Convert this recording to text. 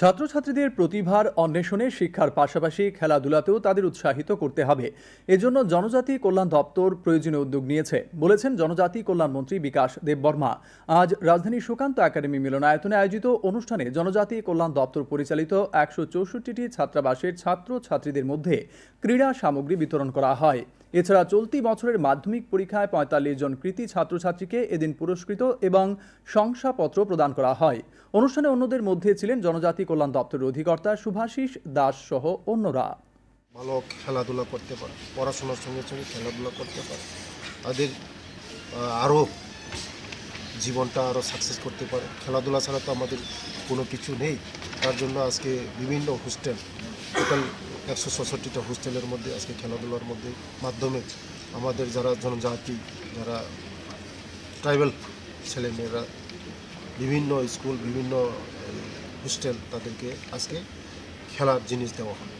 ছাত্রছাত্রীদের প্রতিভার অন্বেষণে শিক্ষার পাশাপাশি খেলাধুলাতেও তাদের উৎসাহিত করতে হবে। এজন্য জনজাতি কল্যাণ দপ্তর প্রয়োজনীয় উদ্যোগ নিয়েছে, বলেছেন জনজাতি কল্যাণ মন্ত্রী বিকাশ দেববর্মা। আজ রাজধানীর সুকান্ত একাডেমি মিলনায়তনে আয়োজিত অনুষ্ঠানে জনজাতি কল্যাণ দপ্তর পরিচালিত একশো চৌষট্টিটি ছাত্রাবাসের ছাত্র ছাত্রীদের মধ্যে ক্রীড়া সামগ্রী বিতরণ করা হয়। এছাড়া চলতি বছরের মাধ্যমিক পরীক্ষায় পঁয়তাল্লিশ জন কৃতি ছাত্রছাত্রীকে এদিন পুরস্কৃত এবং শংসাপত্র প্রদান করা হয়। অনুষ্ঠানে অন্যদের মধ্যে ছিলেন জনজাতি কল্যাণ দপ্তরের অধিকর্তা শুভাশিস দাস সহ অন্যরা। ভালো খেলাধুলা করতে পারে, পড়াশোনার সঙ্গে সঙ্গে খেলাধুলা করতে পারে। তাদের আরও জীবনটা আরও সাকসেস করতে পারে। খেলাধুলা ছাড়া তো আমাদের কোনো কিছু নেই। তার জন্য আজকে বিভিন্ন হোস্টেল টোটাল একশো ছষট্টিটা হোস্টেলের মধ্যে আজকে খেলাধুলার মধ্যে মাধ্যমে আমাদের যারা জনজাতি, যারা ট্রাইবাল ছেলেমেয়েরা, বিভিন্ন স্কুল বিভিন্ন হোস্টেল তাদেরকে আজকে খেলার জিনিস দেওয়া হয়।